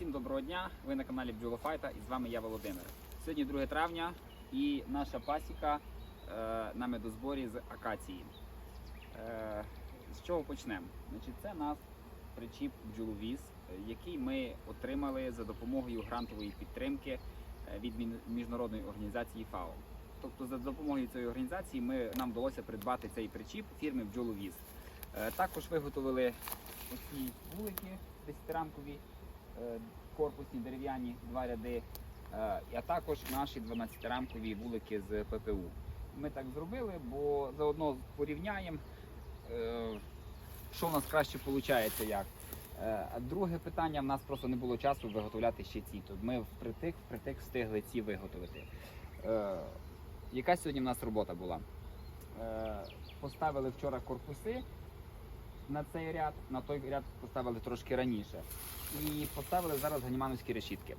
Всім доброго дня! Ви на каналі Бджолофайта і з вами я Володимир. Сьогодні 2 травня і наша пасіка е, на медозборі з акації. Е, з чого почнемо? Значить, це наш причіп бджоловіз, е, який ми отримали за допомогою грантової підтримки е, від міжнародної організації ФАО. Тобто, за допомогою цієї організації ми, нам вдалося придбати цей причіп фірми Бджоловіз. Е, також виготовили такі вулики 10-рамкові, е, корпусні дерев'яні два ряди, е, а також наші 12-рамкові вулики з ППУ. Ми так зробили, бо заодно порівняємо, е, що в нас краще виходить як. Е, друге питання, в нас просто не було часу виготовляти ще ці. Тут ми впритик, впритик встигли ці виготовити. Е, Яка сьогодні в нас робота була? Е, Поставили вчора корпуси на цей ряд, на той ряд поставили трошки раніше. І поставили зараз ганімановські решітки.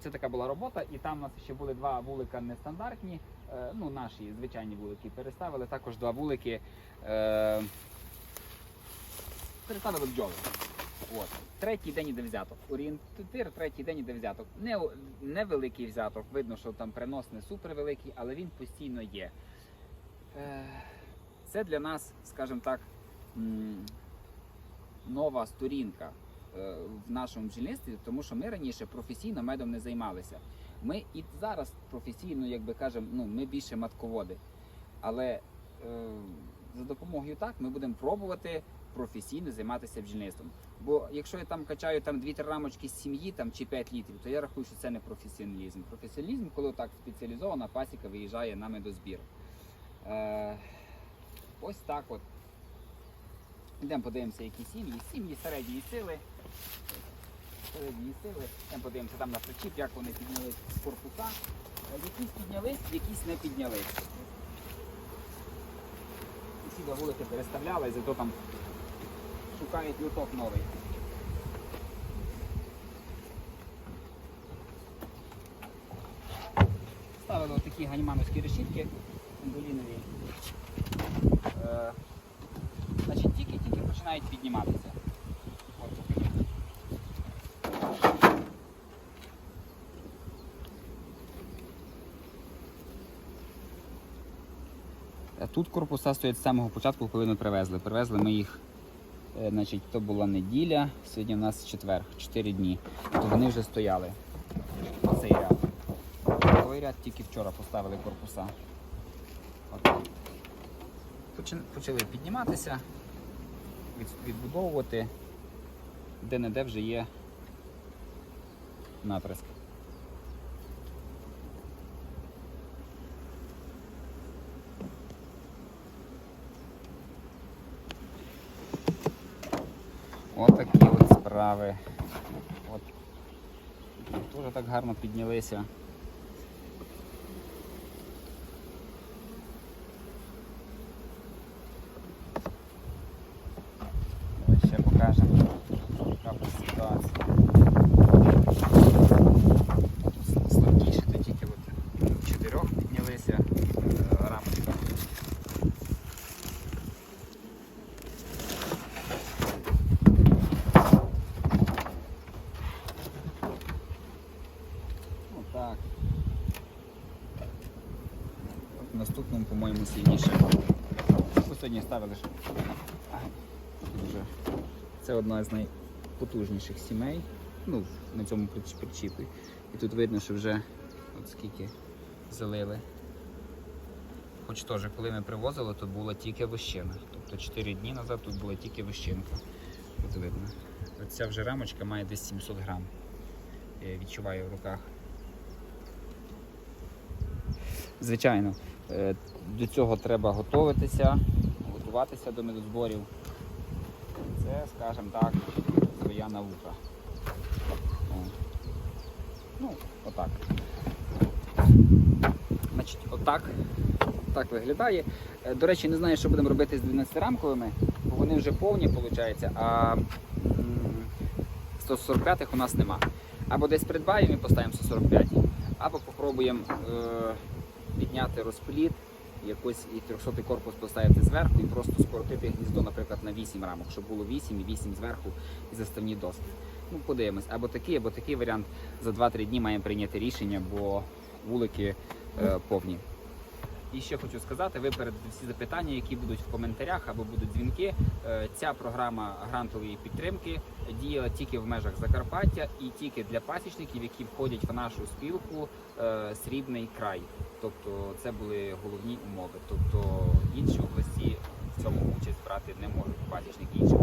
Це така була робота, і там у нас ще були два вулика нестандартні, е, ну наші звичайні вулики. Переставили також два вулики. Е, переставили бджоли. От. Третій день іде взяток. Орієнтир, третій день іде взяток. Не, невеликий взяток. Видно, що там принос не супер великий, але він постійно є. Е, це для нас, скажімо так, нова сторінка е, в нашому бджільництві, тому що ми раніше професійно медом не займалися. Ми і зараз професійно, як би кажемо, ну ми більше матководи. Але е, за допомогою так ми будемо пробувати професійно займатися бджільництвом. Бо якщо я там качаю там 2-3 рамочки з сім'ї там, чи 5 літрів, то я рахую, що це не професіоналізм. Професіоналізм, коли так спеціалізована пасіка виїжджає на медозбір. Е, ось так от. Йдемо подивимося, які сім'ї. Сім'ї середньої сили. Середньої сили. Йдемо подивимося там на причіп, як вони піднялись з корпуса. Е, Якісь піднялись, якісь не піднялись. Два вулики переставляли, зато там шукають люток новий. Ставили отакі ганімановські решітки ендолінові. Значить, тільки-тільки починають підніматися. Е, Тут корпуса стоять з самого початку, коли ми привезли. Привезли ми їх, е, значить, то була неділя, сьогодні в нас четвер, 4 дні. То вони вже стояли. Цей ряд. Той ряд тільки вчора поставили корпуса. От. Почали підніматися, відбудовувати, де-не-де вже є наприск. От такі от справи. От. Дуже так гарно піднялися. Ось ще покажемо, яка тут ситуація. Тут Слабкіше, то тільки от в чотирьох піднялися е, рамочка. Отак. От в наступному, по-моєму, сильніше. Сьогодні ставили ще. Це одна з найпотужніших сімей. Ну, на цьому прич- причіпі. І тут видно, що вже от скільки залили. Хоч теж, коли ми привозили, тут була тільки вощина. Тобто 4 дні назад тут була тільки вощинка. Тут видно. Оця вже рамочка має десь 700 грам. Я відчуваю в руках. Звичайно, до цього треба готуватися, готуватися до медозборів. Це, скажімо так, своя наука. Ну, отак. Значить, отак. Так виглядає. Е, До речі, не знаю, що будемо робити з 12-рамковими, бо вони вже повні, виходить, а 145-х у нас нема. Або десь придбаємо і поставимо 145, або попробуємо е, підняти розпліт, якось і 300 корпус поставити зверху і просто скоротити гніздо, наприклад, на 8 рамок, щоб було 8 і 8 зверху і заставні доски. Ну, подивимось, або такий, або такий варіант. За 2-3 дні маємо прийняти рішення, бо вулики е, повні. І ще хочу сказати, випередити всі запитання, які будуть в коментарях або будуть дзвінки. Е, Ця програма грантової підтримки діяла тільки в межах Закарпаття і тільки для пасічників, які входять в нашу спілку е, Срібний край. Тобто це були головні умови. Тобто інші області в цьому участь брати не можуть пасічники інших.